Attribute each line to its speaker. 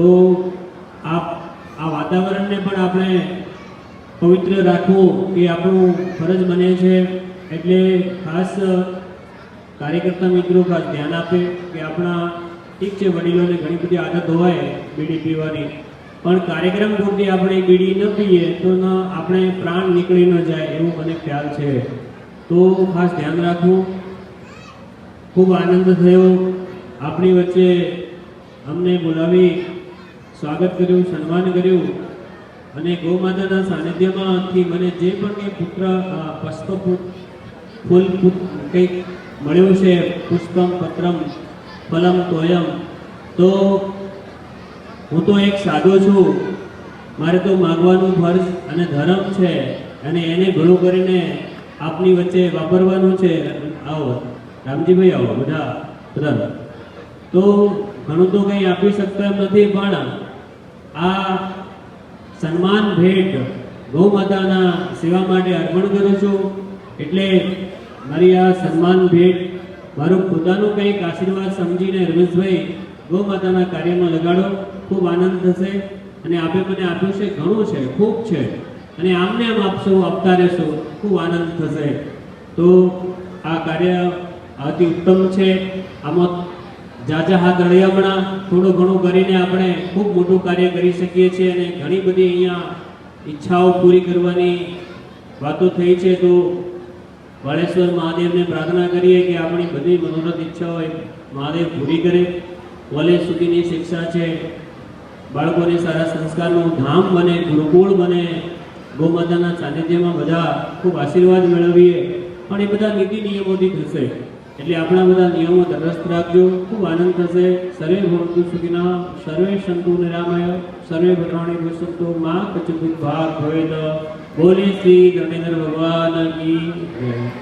Speaker 1: તો આ આ વાતાવરણને પણ આપણે પવિત્ર રાખવું એ આપણું ફરજ બને છે. એટલે ખાસ કાર્યકર્તા મિત્રો ખાસ ધ્યાન આપે કે આપણા ઠીક છે, વડીલોને ઘણી બધી આદત હોય બીડી પીવાની. પણ કાર્યક્રમ પૂરતી આપણે બીડી ન પીએ તો ન આપણે પ્રાણ નીકળી ન જાય એવું મને ખ્યાલ છે. તો ખાસ ધ્યાન રાખવું. ખૂબ આનંદ થયો. આપણી વચ્ચે અમને બોલાવી સ્વાગત કર્યું, સન્માન કર્યું. અને ગૌ માતાના સાનિધ્યમાંથી મને જે પણ કંઈ પુત્ર પુષ્પ ફૂલ કંઈક મળ્યું છે, પુષ્પમ, પત્રમ, ફલમ, તોયમ, તો હું તો એક સાધો છું. મારે તો માગવાનું ફર્જ અને ધર્મ છે અને એને ભલું કરીને આપની વચ્ચે વાપરવાનું છે. આવો, રામજીભાઈ આવો, બધા બધા તો ઘણું તો કંઈ આપી શકતા એમ નથી, પણ આ સન્માન ભેટ ગૌ માતાના સેવા માટે અર્પણ કરું છું. એટલે મારી આ સન્માન ભેટ મારું પોતાનું કંઈક આશીર્વાદ સમજીને રમેશભાઈ ગૌ માતાના કાર્યમાં લગાડો. ખૂબ આનંદ થશે અને આપે મને આપ્યું છે, ઘણું છે, ખૂબ છે. અને આમને આમ આપશો આપતા રહેશો, ખૂબ આનંદ થશે. તો આ કાર્ય અતિ ઉત્તમ છે. આમાં જાજા હાથ રળિયામણા થોડું ઘણું કરીને આપણે ખૂબ મોટું કાર્ય કરી શકીએ છીએ અને ઘણી બધી અહીંયા ઈચ્છાઓ પૂરી કરવાની વાતો થઈ છે. તો વાળેશ્વર મહાદેવને પ્રાર્થના કરીએ કે આપણી બધી મનોરથ ઈચ્છાઓ મહાદેવ પૂરી કરે. કોલેજ સુધીની શિક્ષા છે. બાળકોને સારા સંસ્કારનું ધામ બને, ગુરુકુળ બને. ગોમાતાના સાનિધ્યમાં બધા ખૂબ આશીર્વાદ મેળવીએ. પણ એ બધા નીતિ નિયમોથી થશે. એટલે આપણા બધા નિયમો તટસ્થ રાખજો. ખૂબ આનંદ થશે. સર્વે ભવતુ સુખિના. સર્વે સંતુ નિરામય. સર્વે ભટવાણી વસંતો માં કચુભિત ભાગ ભવેદ. બોલે શ્રી ધર્મેન્દ્ર ભગવાન કી જય.